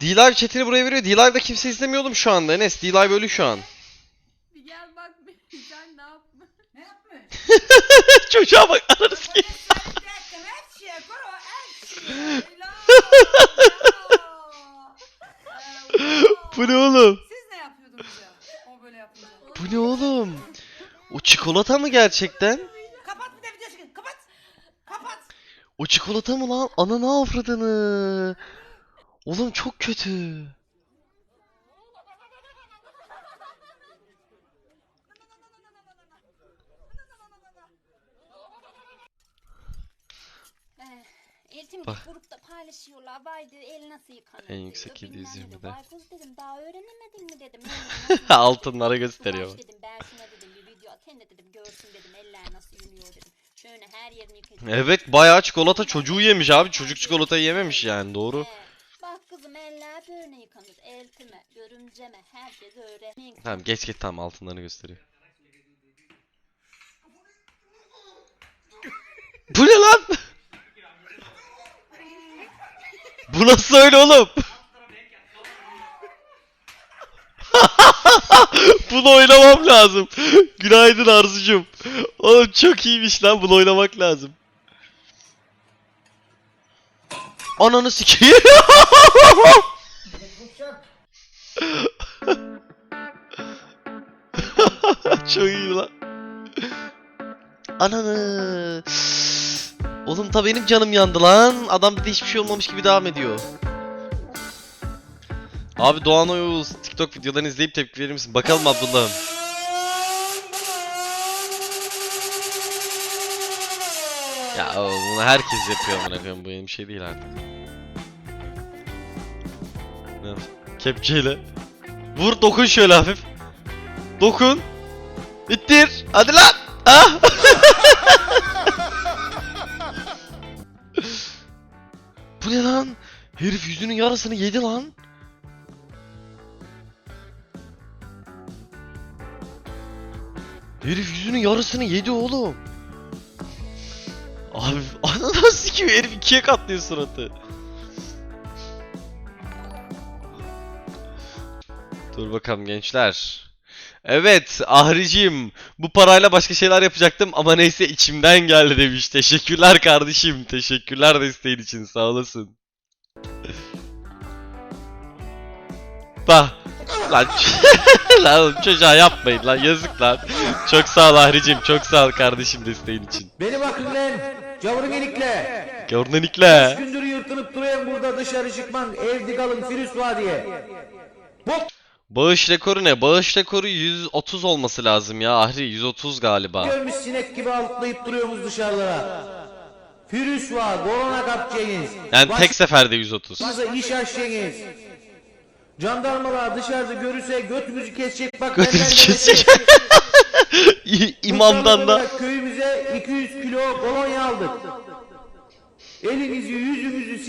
D-Live chatini buraya veriyor. D-Live'da kimse izlemiyor oğlum şu anda Enes. D-Live ölü şu an. Bir gel bak bir sen ne yapma. Ne yapmış? Çocuğa bak ananı sikeyim. Bu ne oğlum? Siz ne yapıyordunuz ya? O böyle yapınca. Bu ne oğlum? O çikolata mı gerçekten? Kapat bir de video çekin. Kapat. Kapat. O çikolata mı lan? Ananı avradını. Oğlum çok kötü. Eh, Eltim Bak. grupta paylaşıyorlar. Vay dedi el nasıl yıkanır. En diyor, yüksek bilmem ne 720'de. diyor. Vay kız dedim daha öğrenemedin mi dedim. Altınlara gösteriyor. Kumaş dedim şuna dedim bir video atayım da dedim görsün dedim eller nasıl yürüyor dedim. Şöyle her yerini yıkayacağım. Evet bayağı çikolata çocuğu yemiş abi. Çocuk çikolatayı yememiş yani doğru. Bak kızım böyle yıkanır. Eltime, görümceme herkes öğrenmeyin. Tamam geç geç tamam altınlarını gösteriyor. Bu ne lan? Bu nasıl öyle oğlum? Bunu oynamam lazım. Günaydın Arzucum. Oğlum çok iyiymiş lan bunu oynamak lazım. Ananı sikeyim. Çok iyi lan. Ananı. Oğlum ta benim canım yandı lan. Adam bir de hiçbir şey olmamış gibi devam ediyor. Abi Doğan Oğuz TikTok videolarını izleyip tepki verir misin? Bakalım Abdullah'ım. Ya bunu herkes yapıyor amına koyayım. Bu yeni bir şey değil artık. Kepçeyle. Vur dokun şöyle hafif. Dokun. İttir. Hadi lan. Ah. Bu ne lan? Herif yüzünün yarısını yedi lan. Herif yüzünün yarısını yedi oğlum. Abi ananas sikiyor herif ikiye katlıyor suratı. Dur bakalım gençler. Evet Ahricim bu parayla başka şeyler yapacaktım ama neyse içimden geldi demiş. Teşekkürler kardeşim. Teşekkürler desteğin için sağ olasın. Bah. Lan, lan oğlum çocuğa yapmayın lan yazık lan. Çok sağ ol Ahricim çok sağ ol kardeşim desteğin için. Beni bakın lan. Gavurun enikle. Üç Görnenikle. gündür yırtınıp duruyorum burada dışarı çıkman. Evde kalın Firüz var diye. Bok Bağış rekoru ne? Bağış rekoru 130 olması lazım ya Ahri 130 galiba. görmüş sinek gibi alıklayıp duruyorsunuz dışarılara. Firüz var. Korona kapacaksınız. Yani tek seferde 130. Başınıza iş açacaksınız. Jandarmalar dışarıda görürse götümüzü kesecek. Bak Götünüzü benden kesecek. İmamdan da. Köyümüze 200 kilo kolonya aldık. Elinizi yüzünüzü